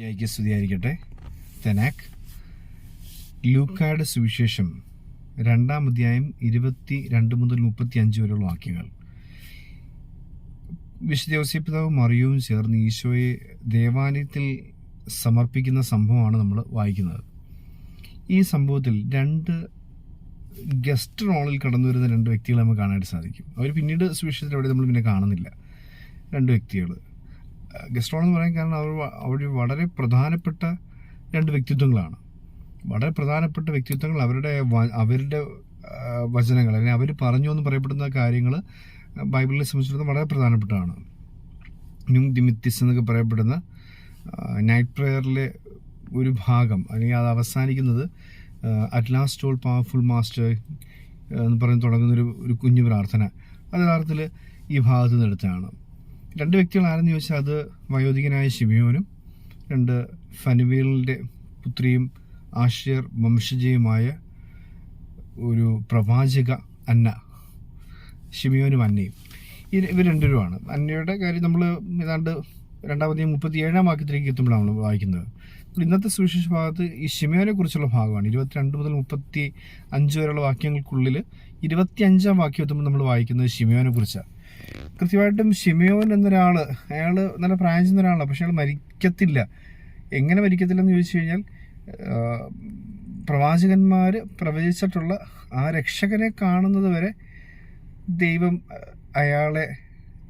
യ്ക്ക് സ്തുതിയായിരിക്കട്ടെ. തെനാക്ക് ലൂക്കാട് സുവിശേഷം രണ്ടാം അധ്യായം ഇരുപത്തി രണ്ട് മുതൽ മുപ്പത്തി അഞ്ച് വരെയുള്ള വാക്യങ്ങൾ. വിശുദ്ധ മറിയവും ചേർന്ന് ഈശോയെ ദേവാലയത്തിൽ സമർപ്പിക്കുന്ന സംഭവമാണ് നമ്മൾ വായിക്കുന്നത്. ഈ സംഭവത്തിൽ രണ്ട് ഗസ്റ്റ് റോളിൽ കടന്നു വരുന്ന രണ്ട് വ്യക്തികളെ നമുക്ക് കാണാനായിട്ട് സാധിക്കും. അവർ പിന്നീട് സുവിശേഷത്തിൽ അവിടെ നമ്മൾ പിന്നെ കാണുന്നില്ല. രണ്ട് വ്യക്തികൾ. ഗസ്റ്റ് എന്ന് പറയാൻ കാരണം അവർ അവർ വളരെ പ്രധാനപ്പെട്ട രണ്ട് വ്യക്തിത്വങ്ങളാണ്. വളരെ പ്രധാനപ്പെട്ട വ്യക്തിത്വങ്ങൾ അവരുടെ അവരുടെ വചനങ്ങൾ അല്ലെങ്കിൽ അവർ പറഞ്ഞു എന്ന് പറയപ്പെടുന്ന കാര്യങ്ങൾ ബൈബിളിനെ സംബന്ധിച്ചിടത്തോളം വളരെ പ്രധാനപ്പെട്ടതാണ്. ന്യൂ ദിമിത്തിസ് എന്നൊക്കെ പറയപ്പെടുന്ന നൈറ്റ് പ്രെയറിലെ ഒരു ഭാഗം അല്ലെങ്കിൽ അത് അവസാനിക്കുന്നത് at last all powerful master എന്ന് പറഞ്ഞ് തുടങ്ങുന്ന ഒരു ഒരു കുഞ്ഞു പ്രാർത്ഥന. അത് യഥാർത്ഥത്തിൽ ഈ ഭാഗത്ത് നിന്ന് എടുത്തതാണ്. രണ്ട് വ്യക്തികൾ ആരെന്ന് ചോദിച്ചാൽ അത് വയോധികനായ ശിമിയോനും രണ്ട് ഫനുവേലിന്റെ പുത്രിയും ആഷിയർ വംശജയുമായ ഒരു പ്രവാചക അന്ന ഷിമിയോനും അന്നയും. ഇവർ രണ്ടുപേരുമാണ്. അന്നയുടെ കാര്യം നമ്മൾ ഏതാണ്ട് രണ്ടാമത്തെയും മുപ്പത്തി ഏഴാം വാക്യത്തിലേക്ക് എത്തുമ്പോഴാണ് നമ്മൾ വായിക്കുന്നത് ഇന്നത്തെ സുവിശേഷ ഭാഗത്ത് ഈ ഷിമിയോനെ കുറിച്ചുള്ള ഭാഗമാണ്. ഇരുപത്തിരണ്ട് മുതൽ മുപ്പത്തി അഞ്ച് വരെയുള്ള വാക്യങ്ങൾക്കുള്ളിൽ ഇരുപത്തി അഞ്ചാം വാക്യം എത്തുമ്പോൾ നമ്മൾ വായിക്കുന്നത് ഷിമിയോനെ കുറിച്ചാണ്. കൃത്യമായിട്ടും ഷിമയോൻ എന്നൊരാൾ അയാൾ നല്ല പ്രായം ചെന്ന ഒരാളാണ് പക്ഷെ അയാൾ മരിക്കത്തില്ല. എങ്ങനെ മരിക്കത്തില്ലെന്ന് ചോദിച്ചു കഴിഞ്ഞാൽ പ്രവാചകന്മാർ പ്രവചിച്ചിട്ടുള്ള ആ രക്ഷകനെ കാണുന്നത് വരെ ദൈവം അയാളെ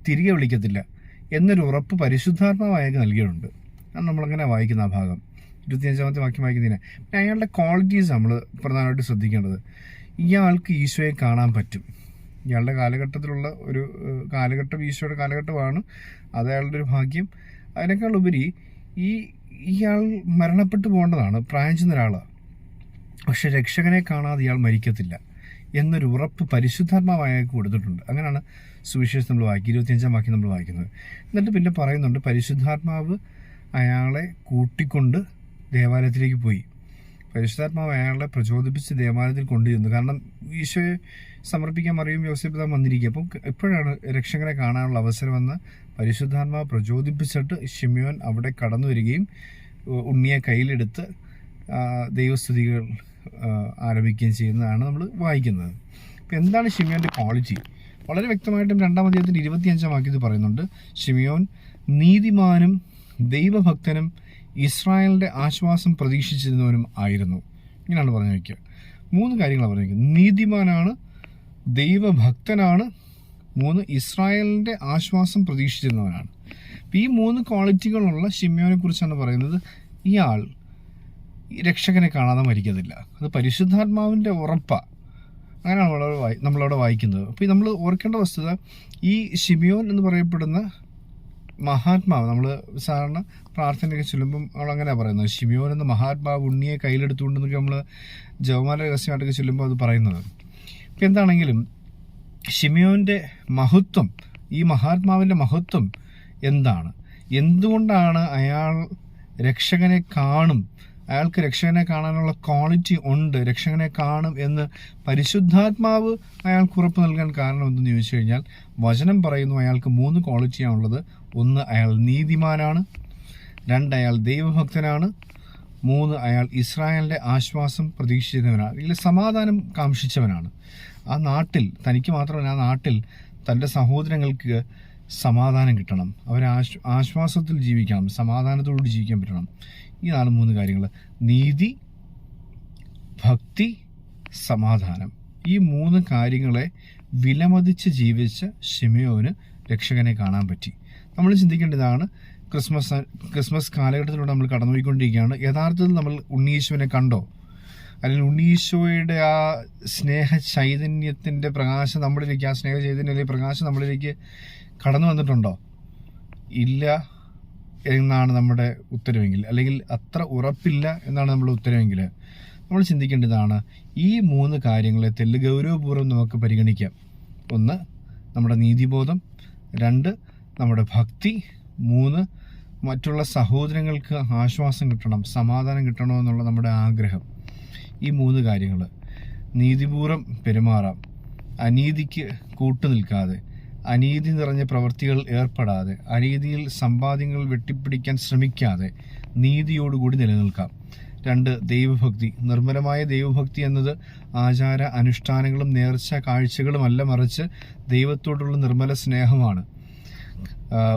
തിരികെ വിളിക്കത്തില്ല എന്നൊരു ഉറപ്പ് പരിശുദ്ധാത്മാവ് നൽകിയിട്ടുണ്ട്. അത് നമ്മളങ്ങനെ വായിക്കുന്ന ആ ഭാഗം. ഇരുപത്തിയഞ്ചാമത്തെ വാക്യം വായിക്കുന്നതിന്. അയാളുടെ ക്വാളിറ്റീസ് നമ്മൾ പ്രധാനമായിട്ട് ശ്രദ്ധിക്കേണ്ടത്. ഇയാൾക്ക് ഈശോയെ കാണാൻ പറ്റും. ഇയാളുടെ കാലഘട്ടത്തിലുള്ള ഒരു കാലഘട്ടം ഈശോയുടെ കാലഘട്ടമാണ് അത് അയാളുടെ ഒരു ഭാഗ്യം. അതിനേക്കാൾ ഉപരി ഈ ഇയാൾ മരണപ്പെട്ടു പോകേണ്ടതാണ് പ്രായം ചെന്ന ഒരാളാണ് പക്ഷെ രക്ഷകനെ കാണാതെ ഇയാൾ മരിക്കത്തില്ല എന്നൊരു ഉറപ്പ് പരിശുദ്ധാത്മാവ് അയാൾക്ക് കൊടുത്തിട്ടുണ്ട്. അങ്ങനെയാണ് സുവിശേഷം നമ്മൾ വായിക്കുക ഇരുപത്തിയഞ്ചാം വാക്യം നമ്മൾ വായിക്കുന്നത്. എന്നിട്ട് പിന്നെ പറയുന്നുണ്ട് പരിശുദ്ധാത്മാവ് അയാളെ കൂട്ടിക്കൊണ്ട് ദേവാലയത്തിലേക്ക് പോയി. പരിശുദ്ധാത്മാവ് അയാളെ പ്രചോദിപ്പിച്ച് ദേവാലയത്തിൽ കൊണ്ടുചെന്നു. കാരണം ഈശോയെ സമർപ്പിക്കാൻ മറിയും യോസഫ് വന്നിരിക്കുക അപ്പം എപ്പോഴാണ് രക്ഷകനെ കാണാനുള്ള അവസരം അവസരമെന്ന് പരിശുദ്ധാത്മാവ് പ്രചോദിപ്പിച്ചിട്ട് ഷിമിയോൻ അവിടെ കടന്നു വരികയും ഉണ്ണിയെ കയ്യിലെടുത്ത് ദൈവസ്തുതികൾ ആരംഭിക്കുകയും ചെയ്യുന്നതാണ് നമ്മൾ വായിക്കുന്നത്. അപ്പം എന്താണ് ഷിമിയോന്റെ ക്വാളിറ്റി? വളരെ വ്യക്തമായിട്ടും രണ്ടാം അദ്ദേഹത്തിന്റെ ഇരുപത്തിയഞ്ചാം വാക്യത്തിൽ പറയുന്നുണ്ട് ഷിമിയോൻ നീതിമാനും ദൈവഭക്തനും ഇസ്രായേലിന്റെ ആശ്വാസം പ്രതീക്ഷിച്ചിരുന്നവനും ആയിരുന്നു. ഇങ്ങനെയാണ് പറഞ്ഞു വയ്ക്കുക. മൂന്ന് കാര്യങ്ങളാണ് പറഞ്ഞു വയ്ക്കുക. നീതിമാനാണ് ദൈവഭക്തനാണ് മൂന്ന് ഇസ്രായേലിന്റെ ആശ്വാസം പ്രതീക്ഷിച്ചിരുന്നവനാണ്. ഈ മൂന്ന് ക്വാളിറ്റികളുള്ള ഷിമ്യോനെ കുറിച്ചാണ് പറയുന്നത്. ഇയാൾ രക്ഷകനെ കാണാതെ മരിക്കത്തില്ല. അത് പരിശുദ്ധാത്മാവിന്റെ ഉറപ്പാണ് അങ്ങനെയാണ് നമ്മളവിടെ വായി നമ്മളവിടെ വായിക്കുന്നത്. അപ്പോൾ നമ്മൾ ഓർക്കേണ്ട വസ്തുത ഈ ഷിമിയോൻ എന്ന് പറയപ്പെടുന്ന മഹാത്മാവ് നമ്മൾ സാധാരണ പ്രാർത്ഥനയൊക്കെ ചൊല്ലുമ്പം നമ്മൾ അങ്ങനെയാണ് പറയുന്നത്. ഷിമിയോൻ എന്ന മഹാത്മാവ് ഉണ്ണിയെ കയ്യിലെടുത്തുകൊണ്ടെന്നൊക്കെ നമ്മൾ ജവമാല രഹസ്യമായിട്ടൊക്കെ ചൊല്ലുമ്പോൾ അത് പറയുന്നത്. ഇപ്പം എന്താണെങ്കിലും ഷിമിയോന്റെ മഹത്വം ഈ മഹാത്മാവിന്റെ മഹത്വം എന്താണ്? എന്തുകൊണ്ടാണ് അയാൾ രക്ഷകനെ കാണും അയാൾക്ക് രക്ഷകനെ കാണാനുള്ള ക്വാളിറ്റി ഉണ്ട് രക്ഷകനെ കാണും എന്ന് പരിശുദ്ധാത്മാവ് അയാൾക്ക് ഉറപ്പ് നൽകാൻ കാരണം എന്തെന്ന് ചോദിച്ചു കഴിഞ്ഞാൽ വചനം പറയുന്നു അയാൾക്ക് മൂന്ന് ക്വാളിറ്റിയാണുള്ളത് ഒന്ന് അയാൾ നീതിമാനാണ്. രണ്ട് അയാൾ ദൈവഭക്തനാണ്. മൂന്ന് അയാൾ ഇസ്രായേലിന്റെ ആശ്വാസം പ്രതീക്ഷിച്ചവനാണ്. അല്ലെങ്കിൽ സമാധാനം കാംക്ഷിച്ചവനാണ്. ആ നാട്ടിൽ തനിക്ക് മാത്രമല്ല ആ നാട്ടിൽ തന്റെ സഹോദരങ്ങൾക്ക് സമാധാനം കിട്ടണം. അവർ ആശ്വാസത്തിൽ ജീവിക്കണം സമാധാനത്തോടുകൂടി ജീവിക്കാൻ പറ്റണം. ഇതാണ് മൂന്ന് കാര്യങ്ങൾ. നീതി ഭക്തി സമാധാനം. ഈ മൂന്ന് കാര്യങ്ങളെ വിലമതിച്ച് ജീവിച്ച ഷിമയോന് രക്ഷകനെ കാണാൻ പറ്റി. നമ്മൾ ചിന്തിക്കേണ്ടതാണ് ക്രിസ്മസ് ക്രിസ്മസ് കാലഘട്ടത്തിലൂടെ നമ്മൾ കടന്നുപോയിക്കൊണ്ടിരിക്കുകയാണ്. യഥാർത്ഥത്തിൽ നമ്മൾ ഉണ്ണീശുവിനെ കണ്ടോ? അല്ലെങ്കിൽ ഉണ്ണീശോയുടെ ആ സ്നേഹ ചൈതന്യത്തിന്റെ പ്രകാശം നമ്മളിലേക്ക് ആ സ്നേഹ ചൈതന്യ പ്രകാശം നമ്മളിലേക്ക് കടന്നു വന്നിട്ടുണ്ടോ? ഇല്ല. എന്നാണ് നമ്മുടെ ഉത്തരവെങ്കിൽ അല്ലെങ്കിൽ അത്ര ഉറപ്പില്ല എന്നാണ് നമ്മുടെ ഉത്തരവെങ്കിൽ നമ്മൾ ചിന്തിക്കേണ്ടതാണ് ഈ മൂന്ന് കാര്യങ്ങളെ തെല്ല് ഗൗരവപൂർവം നമുക്ക് പരിഗണിക്കാം. ഒന്ന് നമ്മുടെ നീതിബോധം. രണ്ട് നമ്മുടെ ഭക്തി. മൂന്ന് മറ്റുള്ള സഹോദരങ്ങൾക്ക് ആശ്വാസം കിട്ടണം സമാധാനം കിട്ടണമെന്നുള്ള നമ്മുടെ ആഗ്രഹം. ഈ മൂന്ന് കാര്യങ്ങൾ നീതിപൂർവം പെരുമാറാം. അനീതിക്ക് കൂട്ടുനിൽക്കാതെ അനീതി നിറഞ്ഞ പ്രവൃത്തികൾ ഏർപ്പെടാതെ അനീതിയിൽ സമ്പാദ്യങ്ങൾ വെട്ടിപ്പിടിക്കാൻ ശ്രമിക്കാതെ നീതിയോടുകൂടി നിലനിൽക്കാം. രണ്ട് ദൈവഭക്തി. നിർമ്മലമായ ദൈവഭക്തി എന്നത് ആചാര അനുഷ്ഠാനങ്ങളും നേർച്ച കാഴ്ചകളുമല്ല മറിച്ച് ദൈവത്തോടുള്ള നിർമ്മല സ്നേഹമാണ്.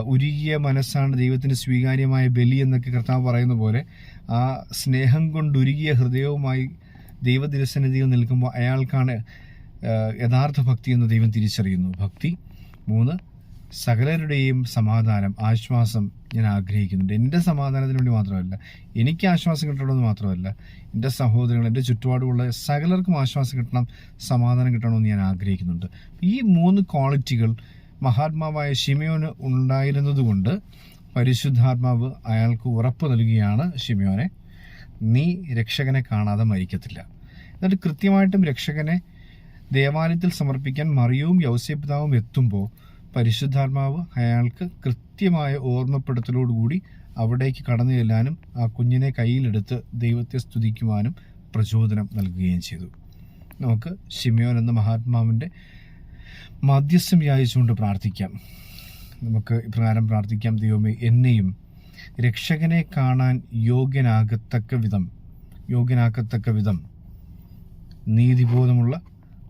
ഉരുകിയ മനസ്സാണ് ദൈവത്തിന് സ്വീകാര്യമായ ബലി എന്നൊക്കെ കർത്താവ് പറയുന്ന പോലെ ആ സ്നേഹം കൊണ്ടുരുകിയ ഹൃദയവുമായി ദൈവദിരസന്നിധിയിൽ നിൽക്കുമ്പോൾ അയാൾക്കാണ് യഥാർത്ഥ ഭക്തി എന്ന് ദൈവം തിരിച്ചറിയുന്നു. ഭക്തി മൂന്ന്. സകലരുടെയും സമാധാനം ആശ്വാസം ഞാൻ ആഗ്രഹിക്കുന്നുണ്ട്. എന്റെ സമാധാനത്തിന് വേണ്ടി മാത്രമല്ല എനിക്ക് ആശ്വാസം കിട്ടണമെന്ന് മാത്രമല്ല എന്റെ സഹോദരങ്ങൾ എന്റെ ചുറ്റുപാടുമുള്ള സകലർക്കും ആശ്വാസം കിട്ടണം സമാധാനം കിട്ടണമെന്ന് ഞാൻ ആഗ്രഹിക്കുന്നുണ്ട്. ഈ മൂന്ന് ക്വാളിറ്റികൾ മഹാത്മാവായ ഷിമയോന് ഉണ്ടായിരുന്നതുകൊണ്ട് പരിശുദ്ധാത്മാവ് അയാൾക്ക് ഉറപ്പ് നൽകുകയാണ് ഷിമയോനെ നീ രക്ഷകനെ കാണാതെ മരിക്കത്തില്ല. എന്നിട്ട് കൃത്യമായിട്ടും രക്ഷകനെ ദേവാലയത്തിൽ സമർപ്പിക്കാൻ മറിയവും യൗസ്യപിതാവും എത്തുമ്പോൾ പരിശുദ്ധാത്മാവ് അയാൾക്ക് കൃത്യമായ ഓർമ്മപ്പെടുത്തലോടുകൂടി അവിടേക്ക് കടന്നു ചെല്ലാനും ആ കുഞ്ഞിനെ കയ്യിലെടുത്ത് ദൈവത്തെ സ്തുതിക്കുവാനും പ്രചോദനം നൽകുകയും ചെയ്തു. നമുക്ക് ഷിമയോൻ എന്ന മഹാത്മാവിന്റെ മധ്യസ്ഥം യാചിച്ചുകൊണ്ട് പ്രാർത്ഥിക്കാം. നമുക്ക് ഇപ്രകാരം പ്രാർത്ഥിക്കാം. ദൈവമേ എന്നെയും രക്ഷകനെ കാണാൻ യോഗ്യനാകത്തക്ക വിധം യോഗ്യനാക്കത്തക്ക വിധം നീതിബോധമുള്ള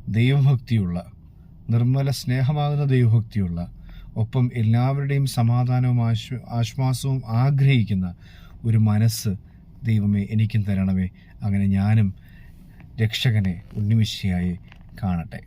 ദൈവഭക്തിയുള്ള നിർമ്മല സ്നേഹമാകുന്ന ദൈവഭക്തിയുള്ള ഒപ്പം എല്ലാവരുടെയും സമാധാനവും ആശ്വ ആശ്വാസവും ആഗ്രഹിക്കുന്ന ഒരു മനസ്സ് ദൈവമേ എനിക്കും തരണമേ. അങ്ങനെ ഞാനും രക്ഷകനെ ഉണ്ണിമിശിയായി കാണട്ടെ.